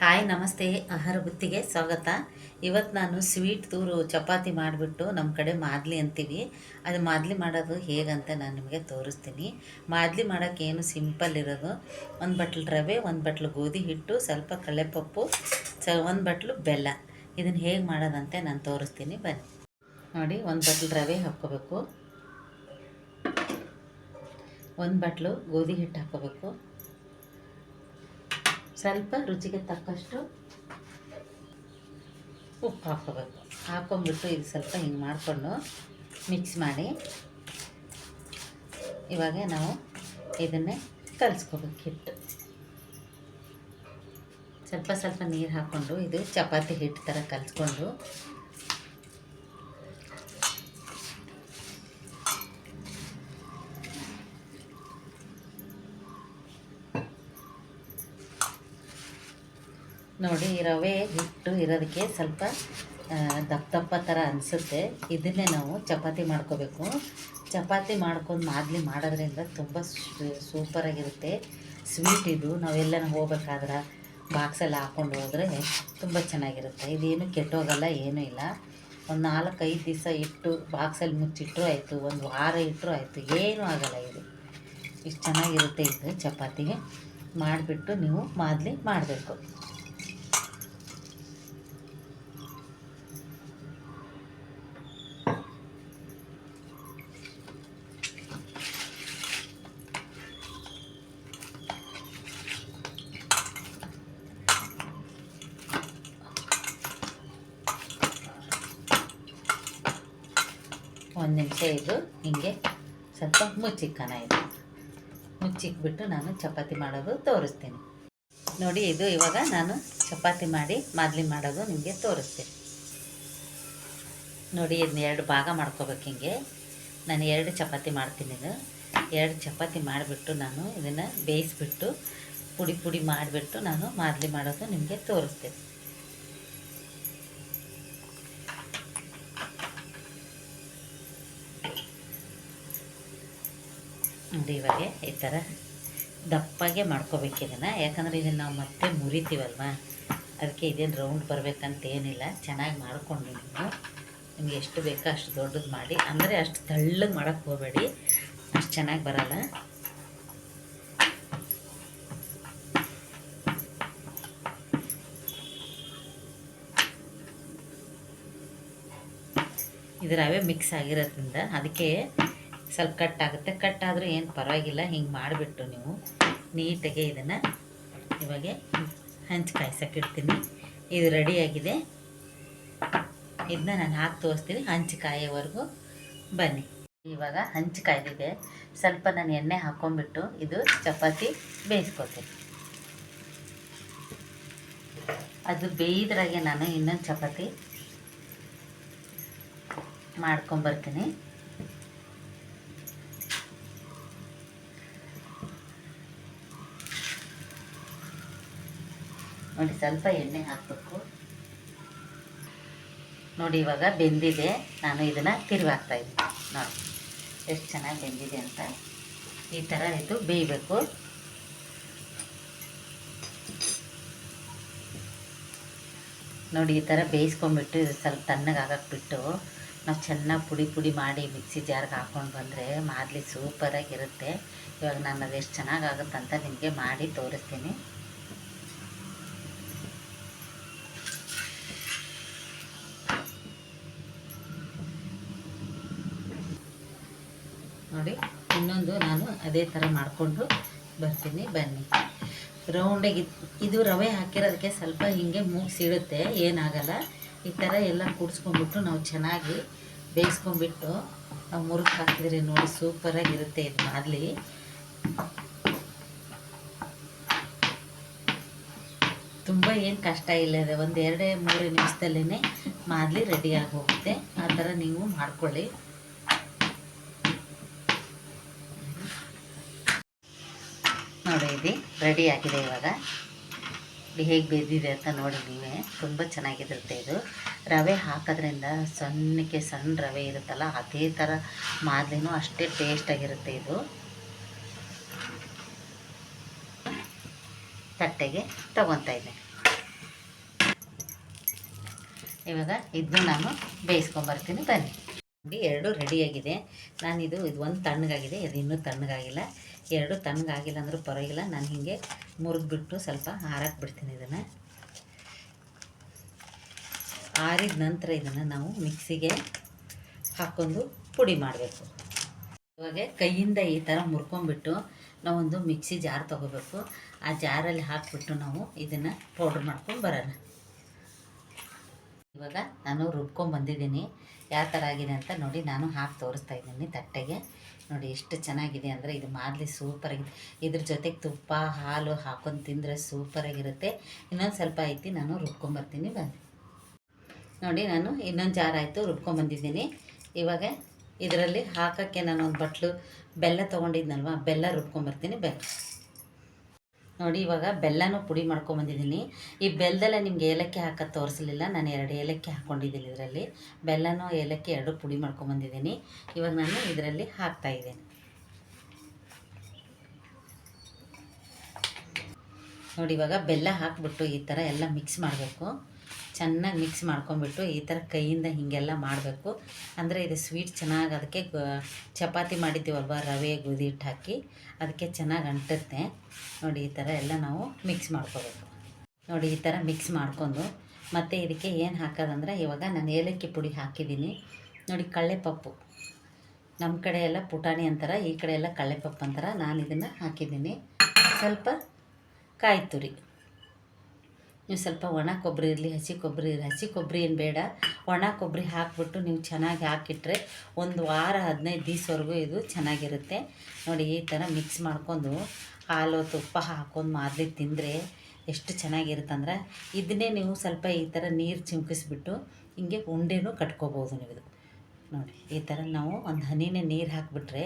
Hi, ನಮಸ್ತೆ. ಆಹಾರ ಬುತ್ತಿಗೆ ಸ್ವಾಗತ. ಇವತ್ತು ನಾನು ಸ್ವೀಟ್ ತೂರು ಚಪಾತಿ ಮಾಡಿಬಿಟ್ಟು ನಮ್ಮ ಕಡೆ ಮಾದಲಿ ಅಂತೀವಿ. ಅದು ಮಾದಲಿ ಮಾಡೋದು ಹೇಗಂತ ನಾನು ನಿಮಗೆ ತೋರಿಸ್ತೀನಿ. ಮಾದಲಿ ಮಾಡೋಕ್ಕೆ ಏನು ಸಿಂಪಲ್ ಇರೋದು? ಒಂದು ಬಟ್ಲು ರವೆ, ಒಂದು ಬಟ್ಲು ಗೋಧಿ ಹಿಟ್ಟು, ಸ್ವಲ್ಪ ಕಳೆಪಪ್ಪು ಸ, ಒಂದು ಬಟ್ಲು ಬೆಲ್ಲ. ಇದನ್ನು ಹೇಗೆ ಮಾಡೋದಂತೆ ನಾನು ತೋರಿಸ್ತೀನಿ. ಬನ್ನಿ. ನೋಡಿ, ಒಂದು ಬಟ್ಲು ರವೆ ಹಾಕ್ಕೋಬೇಕು. ಒಂದು ಬಟ್ಲು ಗೋಧಿ ಹಿಟ್ಟು ಹಾಕ್ಕೋಬೇಕು. ಸ್ವಲ್ಪ ರುಚಿಗೆ ತಕ್ಕಷ್ಟು ಉಪ್ಪು ಹಾಕ್ಕೋಬೇಕು. ಹಾಕ್ಕೊಂಬಿಟ್ಟು ಇದು ಸ್ವಲ್ಪ ಹಿಂಗೆ ಮಾಡಿಕೊಂಡು ಮಿಕ್ಸ್ ಮಾಡಿ ಇವಾಗ ನಾವು ಇದನ್ನೇ ಕಲಿಸ್ಕೋಬೇಕು ಹಿಟ್ಟು. ಸ್ವಲ್ಪ ಸ್ವಲ್ಪ ನೀರು ಹಾಕ್ಕೊಂಡು ಇದು ಚಪಾತಿ ಹಿಟ್ಟು ಥರ ಕಲಿಸ್ಕೊಂಡು ನೋಡಿ ರವೆ ಹಿಟ್ಟು ಇರೋದಕ್ಕೆ ಸ್ವಲ್ಪ ದಪ್ಪ ದಪ್ಪ ಥರ ಅನಿಸುತ್ತೆ. ಇದನ್ನೇ ನಾವು ಚಪಾತಿ ಮಾಡ್ಕೋಬೇಕು. ಚಪಾತಿ ಮಾಡ್ಕೊಂಡು ಮಾದಲಿ ಮಾಡೋದ್ರಿಂದ ತುಂಬ ಸೂಪರಾಗಿರುತ್ತೆ ಸ್ವೀಟ್ ಇದು. ನಾವೆಲ್ಲ ಹೋಗ್ಬೇಕಾದ್ರೆ ಬಾಕ್ಸಲ್ಲಿ ಹಾಕ್ಕೊಂಡು ಹೋದರೆ ತುಂಬ ಚೆನ್ನಾಗಿರುತ್ತೆ. ಇದೇನು ಕೆಟ್ಟೋಗಲ್ಲ, ಏನೂ ಇಲ್ಲ. ಒಂದು ನಾಲ್ಕೈದು ದಿವಸ ಇಟ್ಟು ಬಾಕ್ಸಲ್ಲಿ ಮುಚ್ಚಿಟ್ಟರು ಆಯಿತು. ಒಂದು ವಾರ ಇಟ್ಟರು ಆಯಿತು. ಏನೂ ಆಗಲ್ಲ ಇದು. ಇಷ್ಟು ಚೆನ್ನಾಗಿರುತ್ತೆ ಇದು ಚಪಾತಿಗೆ. ಮಾಡಿಬಿಟ್ಟು ನೀವು ಮಾದಲಿ ಮಾಡಬೇಕು. ನಿಮಿಷ ಇದು ಹೀಗೆ ಸ್ವಲ್ಪ ಮುಚ್ಚಿಕ್ಕನ ಇದು. ಮುಚ್ಚಿಕ್ಬಿಟ್ಟು ನಾನು ಚಪಾತಿ ಮಾಡೋದು ತೋರಿಸ್ತೀನಿ. ನೋಡಿ ಇದು ಇವಾಗ ನಾನು ಚಪಾತಿ ಮಾಡಿ ಮಾದಲಿ ಮಾಡೋದು ನಿಮಗೆ ತೋರಿಸ್ತೀನಿ. ನೋಡಿ ಇದನ್ನ ಎರಡು ಭಾಗ ಮಾಡ್ಕೋಬೇಕು ಹಿಂಗೆ. ನಾನು ಎರಡು ಚಪಾತಿ ಮಾಡ್ತೀನಿ ಇದು. ಎರಡು ಚಪಾತಿ ಮಾಡಿಬಿಟ್ಟು ನಾನು ಇದನ್ನು ಬೇಯಿಸ್ಬಿಟ್ಟು ಪುಡಿ ಪುಡಿ ಮಾಡಿಬಿಟ್ಟು ನಾನು ಮಾದಲಿ ಮಾಡೋದು ನಿಮಗೆ ತೋರಿಸ್ತೀನಿ. ನೋಡಿ ಇವಾಗ ಈ ಥರ ದಪ್ಪಾಗೆ ಮಾಡ್ಕೋಬೇಕು ಇದನ್ನು. ಯಾಕಂದರೆ ಇದನ್ನು ನಾವು ಮತ್ತೆ ಮುರಿತೀವಲ್ವ? ಅದಕ್ಕೆ ಇದೇನು ರೌಂಡ್ ಬರಬೇಕಂತ ಏನಿಲ್ಲ. ಚೆನ್ನಾಗಿ ಮಾಡಿಕೊಂಡು ನೀವು ನಿಮ್ಗೆ ಎಷ್ಟು ಬೇಕೋ ಅಷ್ಟು ದೊಡ್ಡದು ಮಾಡಿ. ಅಂದರೆ ಅಷ್ಟು ತೆಳ್ಳಗೆ ಮಾಡೋಕ್ಕೆ ಹೋಗಬೇಡಿ. ಅಷ್ಟು ಚೆನ್ನಾಗಿ ಬರಲ್ಲ. ಇದು ರವೆ ಮಿಕ್ಸ್ ಆಗಿರೋದ್ರಿಂದ ಅದಕ್ಕೆ ಸ್ವಲ್ಪ ಕಟ್ ಆಗುತ್ತೆ. ಕಟ್ ಆದರೂ ಏನು ಪರವಾಗಿಲ್ಲ, ಹಿಂಗೆ ಮಾಡಿಬಿಟ್ಟು ನೀವು ನೀಟಾಗೆ ಇದನ್ನು ಇವಾಗ ಹಂಚು ಕಾಯ್ಸೋಕ್ಕಿಡ್ತೀನಿ ಇದು ರೆಡಿಯಾಗಿದೆ ಇದನ್ನ ನಾನು ಹಾಕಿ ತೋರಿಸ್ತೀನಿ ಹಂಚು ಕಾಯೋವರೆಗೂ. ಬನ್ನಿ. ಇವಾಗ ಹಂಚು ಕಾಯ್ದಿದೆ. ಸ್ವಲ್ಪ ನಾನು ಎಣ್ಣೆ ಹಾಕ್ಕೊಂಬಿಟ್ಟು ಇದು ಚಪಾತಿ ಬೇಯಿಸ್ಕೊತೀನಿ. ಅದು ಬೇಯಿದ್ರಾಗೆ ನಾನು ಇನ್ನೊಂದು ಚಪಾತಿ ಮಾಡ್ಕೊಂಬರ್ತೀನಿ. ನೋಡಿ ಸ್ವಲ್ಪ ಎಣ್ಣೆ ಹಾಕಬೇಕು. ನೋಡಿ, ಇವಾಗ ಬೆಂದಿದೆ. ನಾನು ಇದನ್ನು ತಿರುವಾಗ್ತಾ ಇದ್ದೀನಿ. ನೋಡಿ, ಎಷ್ಟು ಚೆನ್ನಾಗಿ ಬೆಂದಿದೆ ಅಂತ. ಈ ಥರ ಇದು ಬೇಯಬೇಕು. ನೋಡಿ, ಈ ಥರ ಬೇಯಿಸ್ಕೊಂಡ್ಬಿಟ್ಟು ಇದು ಸ್ವಲ್ಪ ತಣ್ಣಗೆ ಆಗಕ್ಕೆ ಬಿಟ್ಟು ನಾವು ಚೆನ್ನಾಗಿ ಪುಡಿ ಪುಡಿ ಮಾಡಿ ಮಿಕ್ಸಿ ಜಾರ್ಗೆ ಹಾಕ್ಕೊಂಡು ಬಂದರೆ ಮಾದಲಿ ಸೂಪರಾಗಿರುತ್ತೆ ಇವಾಗ ನಾನು ಅದು ಎಷ್ಟು ಚೆನ್ನಾಗಾಗುತ್ತಂತ ನಿಮಗೆ ಮಾಡಿ ತೋರಿಸ್ತೀನಿ ನೋಡಿ ಇನ್ನೊಂದು ನಾನು ಅದೇ ಥರ ಮಾಡಿಕೊಂಡು ಬರ್ತೀನಿ, ಬನ್ನಿ. ರೌಂಡಾಗಿ ಇದು ರವೆ ಹಾಕಿರೋದಕ್ಕೆ ಸ್ವಲ್ಪ ಹಿಂಗೆ ಮೂಗು ಸಿಡುತ್ತೆ ಏನಾಗಲ್ಲ. ಈ ಥರ ಎಲ್ಲ ಕೂಡಿಸ್ಕೊಂಡ್ಬಿಟ್ಟು ನಾವು ಚೆನ್ನಾಗಿ ಬೇಯಿಸ್ಕೊಂಡ್ಬಿಟ್ಟು ನಾವು ಮುರುಕು ಹಾಕಿದ್ರೆ ನೋಡಿ ಸೂಪರಾಗಿರುತ್ತೆ ಇದು ಮಾಡಲಿ. ತುಂಬ ಏನು ಕಷ್ಟ ಇಲ್ಲ ಇದೆ ಒಂದು ಎರಡೇ ಮೂರು ನಿಮಿಷದಲ್ಲೇ ಮಾದಲಿ ರೆಡಿಯಾಗಿ ಹೋಗುತ್ತೆ. ಆ ಥರ ನೀವು ಮಾಡ್ಕೊಳ್ಳಿ. ನೋಡಿ ರೆಡಿ ಆಗಿದೆ ಇವಾಗ. ಇದು ಹೇಗೆ ಬೆಂದಿದೆ ಅಂತ ನೋಡಿ ನೀವೇ. ತುಂಬ ಚೆನ್ನಾಗಿರುತ್ತೆ ಇದು. ರವೆ ಹಾಕೋದ್ರಿಂದ ಸಣ್ಣಕ್ಕೆ ಸಣ್ಣ ರವೆ ಇರುತ್ತಲ್ಲ, ಅದೇ ಥರ ಮಾದಲಿನೂ ಅಷ್ಟೇ ಟೇಸ್ಟಾಗಿರುತ್ತೆ ಇದು. ತಟ್ಟೆಗೆ ತಗೊತಾ ಇದ್ದೆ. ಇವಾಗ ಇದನ್ನು ನಾನು ಬೇಯಿಸ್ಕೊಂಬರ್ತೀನಿ, ಬನ್ನಿ. ಎರಡು ರೆಡಿಯಾಗಿದೆ ನಾನಿದು, ಇದು ಒಂದು ತಣ್ಣಗಾಗಿದೆ, ಇದು ಇನ್ನೂ ತಣ್ಣಗಾಗಿಲ್ಲ. ಎರಡು ತಣ್ಣಗಾಗಿಲ್ಲ ಅಂದರೂ ಪರವಾಗಿಲ್ಲ. ನಾನು ಹೀಗೆ ಮುರಿದ್ಬಿಟ್ಟು ಸ್ವಲ್ಪ ಹಾರಕ್ಕೆ ಬಿಡ್ತೀನಿ ಇದನ್ನು. ಆರಿದ ನಂತರ ಇದನ್ನು ನಾವು ಮಿಕ್ಸಿಗೆ ಹಾಕ್ಕೊಂಡು ಪುಡಿ ಮಾಡಬೇಕು. ಇವಾಗ ಕೈಯಿಂದ ಈ ಥರ ಮುರ್ಕೊಂಬಿಟ್ಟು ನಾವೊಂದು ಮಿಕ್ಸಿ ಜಾರ್ ತೊಗೋಬೇಕು. ಆ ಜಾರಲ್ಲಿ ಹಾಕಿಬಿಟ್ಟು ನಾವು ಇದನ್ನು ಪೌಡ್ರ್ ಮಾಡ್ಕೊಂಡು ಬರೋಣ. ಇವಾಗ ನಾನು ರುಬ್ಕೊಂಡು ಬಂದಿದ್ದೀನಿ. ಯಾವ ಥರ ಆಗಿದೆ ಅಂತ ನೋಡಿ ನಾನು ಹಾಕಿ ತೋರಿಸ್ತಾ ಇದ್ದೀನಿ ತಟ್ಟೆಗೆ. ನೋಡಿ ಎಷ್ಟು ಚೆನ್ನಾಗಿದೆ ಅಂದರೆ ಇದು ಮಾದಲಿ ಸೂಪರಾಗಿದೆ ಇದ್ರ ಜೊತೆಗೆ ತುಪ್ಪ, ಹಾಲು ಹಾಕೊಂಡು ತಿಂದರೆ ಸೂಪರಾಗಿರುತ್ತೆ ಇನ್ನೊಂದು ಸ್ವಲ್ಪ ಐತಿ, ನಾನು ರುಬ್ಕೊಂಬರ್ತೀನಿ ಬನ್ನಿ. ನೋಡಿ ನಾನು ಇನ್ನೊಂದು ಜಾರಾಯಿತು ಆಯಿತು ರುಬ್ಕೊಂಬಂದಿದ್ದೀನಿ ಇವಾಗ ಇದರಲ್ಲಿ ಹಾಕೋಕ್ಕೆ ನಾನು ಒಂದು ಬಟ್ಲು, ಬೆಲ್ಲ ತೊಗೊಂಡಿದ್ನಲ್ವ, ಬೆಲ್ಲ ರುಬ್ಕೊಂಬರ್ತೀನಿ ಬೆಲ್ಲ ನೋಡಿ, ಇವಾಗ ಬೆಲ್ಲನೂ ಪುಡಿ ಮಾಡ್ಕೊಂಬಂದಿದ್ದೀನಿ ಈ ಬೆಲ್ಲದಲ್ಲೇ ನಿಮ್ಗೆ ಏಲಕ್ಕಿ ಹಾಕೋದು ತೋರಿಸಲಿಲ್ಲ. ನಾನು ಎರಡು ಏಲಕ್ಕಿ ಹಾಕ್ಕೊಂಡಿದ್ದೀನಿ ಇದರಲ್ಲಿ. ಬೆಲ್ಲನೂ ಏಲಕ್ಕಿ ಎರಡು ಪುಡಿ ಮಾಡ್ಕೊಂಬಂದಿದ್ದೀನಿ ಇವಾಗ ನಾನು ಇದರಲ್ಲಿ ಹಾಕ್ತಾ ಇದ್ದೀನಿ. ನೋಡಿ, ಇವಾಗ ಬೆಲ್ಲ ಹಾಕ್ಬಿಟ್ಟು ಈ ಥರ ಎಲ್ಲ ಮಿಕ್ಸ್ ಮಾಡಬೇಕು. ಚೆನ್ನಾಗಿ ಮಿಕ್ಸ್ ಮಾಡ್ಕೊಂಬಿಟ್ಟು ಈ ಥರ ಕೈಯಿಂದ ಹೀಗೆಲ್ಲ ಮಾಡಬೇಕು. ಅಂದರೆ ಇದು ಸ್ವೀಟ್ ಚೆನ್ನಾಗಿ ಅದಕ್ಕೆ ಚಪಾತಿ ಮಾಡಿದ್ದೀವಲ್ವ, ರವೆ, ಗೋಧಿ ಹಿಟ್ಟು ಹಾಕಿ ಅದಕ್ಕೆ ಚೆನ್ನಾಗಿ ಅಂಟುತ್ತೆ. ನೋಡಿ ಈ ಥರ ಎಲ್ಲ ನಾವು ಮಿಕ್ಸ್ ಮಾಡ್ಕೋಬೇಕು. ನೋಡಿ ಈ ಥರ ಮಿಕ್ಸ್ ಮಾಡ್ಕೊಂಡು ಮತ್ತು ಇದಕ್ಕೆ ಏನು ಹಾಕೋದಂದ್ರೆ ಇವಾಗ ನಾನು ಏಲಕ್ಕಿ ಪುಡಿ ಹಾಕಿದ್ದೀನಿ. ನೋಡಿ ಕಳ್ಳೆಪಪ್ಪು. ನಮ್ಮ ಕಡೆ ಎಲ್ಲ ಪುಟಾಣಿ ಅಂತಾರೆ, ಈ ಕಡೆ ಎಲ್ಲ ಕಳ್ಳೆಪಪ್ಪು ಅಂತಾರೆ, ನಾನು ಇದನ್ನು ಹಾಕಿದ್ದೀನಿ. ಸ್ವಲ್ಪ ಕಾಯಿ ತುರಿ ನೀವು ಸ್ವಲ್ಪ ಒಣ ಕೊಬ್ಬರಿ ಇರಲಿ, ಹಸಿ ಕೊಬ್ಬರಿ ಇರಲಿ. ಹಸಿ ಕೊಬ್ಬರಿ ಏನು ಬೇಡ. ಒಣ ಕೊಬ್ಬರಿ ಹಾಕ್ಬಿಟ್ಟು ನೀವು ಚೆನ್ನಾಗಿ ಹಾಕಿಟ್ರೆ ಒಂದು ವಾರ, ಹದಿನೈದು ದಿವಸವರೆಗೂ ಇದು ಚೆನ್ನಾಗಿರುತ್ತೆ. ನೋಡಿ ಈ ಥರ ಮಿಕ್ಸ್ ಮಾಡ್ಕೊಂಡು ಹಾಲು, ತುಪ್ಪ ಹಾಕೊಂಡು ಮಾದಲಿ ತಿಂದರೆ ಎಷ್ಟು ಚೆನ್ನಾಗಿರುತ್ತಂದ್ರೆ ಇದನ್ನೇ ನೀವು ಸ್ವಲ್ಪ ಈ ಥರ ನೀರು ಚಿಮುಕಿಸ್ಬಿಟ್ಟು ಹಿಂಗೆ ಉಂಡೆನೂ ಕಟ್ಕೋಬೋದು ನೀವು ನೋಡಿ, ಈ ಥರ ನಾವು ಒಂದು ಹನಿನೇ ನೀರು ಹಾಕಿಬಿಟ್ರೆ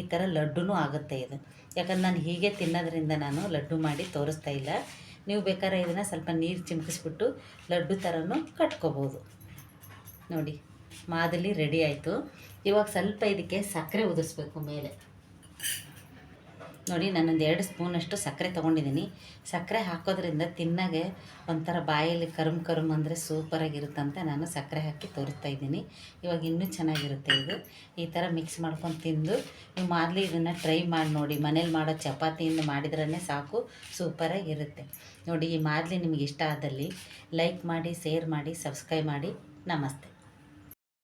ಈ ಥರ ಲಡ್ಡುನೂ ಆಗುತ್ತೆ ಇದು. ಯಾಕಂದ್ರೆ ನಾನು ಹೀಗೆ ತಿನ್ನೋದ್ರಿಂದ ನಾನು ಲಡ್ಡು ಮಾಡಿ ತೋರಿಸ್ತಾ ಇಲ್ಲ. ನೀವು ಬೇಕಾದ್ರೆ ಇದನ್ನು ಸ್ವಲ್ಪ ನೀರು ಚಿಮುಕಿಸ್ಬಿಟ್ಟು ಲಡ್ಡು ಥರನೂ ಕಟ್ಕೋಬೋದು. ನೋಡಿ ಮಾದಲಿ ರೆಡಿ ಆಯಿತು. ಇವಾಗ ಸ್ವಲ್ಪ ಇದಕ್ಕೆ ಸಕ್ಕರೆ ಉದಿಸ್ಬೇಕು ಮೇಲೆ. ನೋಡಿ, ನಾನೊಂದು ಎರಡು ಸ್ಪೂನಷ್ಟು ಸಕ್ಕರೆ ತೊಗೊಂಡಿದ್ದೀನಿ. ಸಕ್ಕರೆ ಹಾಕೋದ್ರಿಂದ ತಿನ್ನಾಗೆ ಒಂಥರ ಬಾಯಲ್ಲಿ ಕರುಮ್ ಕರುಮ್ ಅಂದರೆ ಸೂಪರಾಗಿರುತ್ತಂತ ನಾನು ಸಕ್ಕರೆ ಹಾಕಿ ತೋರಿಸ್ತಾ ಇದ್ದೀನಿ. ಇವಾಗ ಇನ್ನೂ ಚೆನ್ನಾಗಿರುತ್ತೆ ಇದು. ಈ ಥರ ಮಿಕ್ಸ್ ಮಾಡ್ಕೊಂಡು ತಿಂದು ನೀವು ಮಾದಲಿ ಇದನ್ನು ಟ್ರೈ ಮಾಡಿ ನೋಡಿ. ಮನೇಲಿ ಮಾಡೋ ಚಪಾತಿಯಿಂದ ಮಾಡಿದ್ರೇ ಸಾಕು ಸೂಪರಾಗಿರುತ್ತೆ ನೋಡಿ, ಈ ಮಾದಲಿ ನಿಮಗೆ ಇಷ್ಟ ಆದಲ್ಲಿ ಲೈಕ್ ಮಾಡಿ ಶೇರ್ ಮಾಡಿ ಸಬ್ಸ್ಕ್ರೈಬ್ ಮಾಡಿ. ನಮಸ್ತೆ.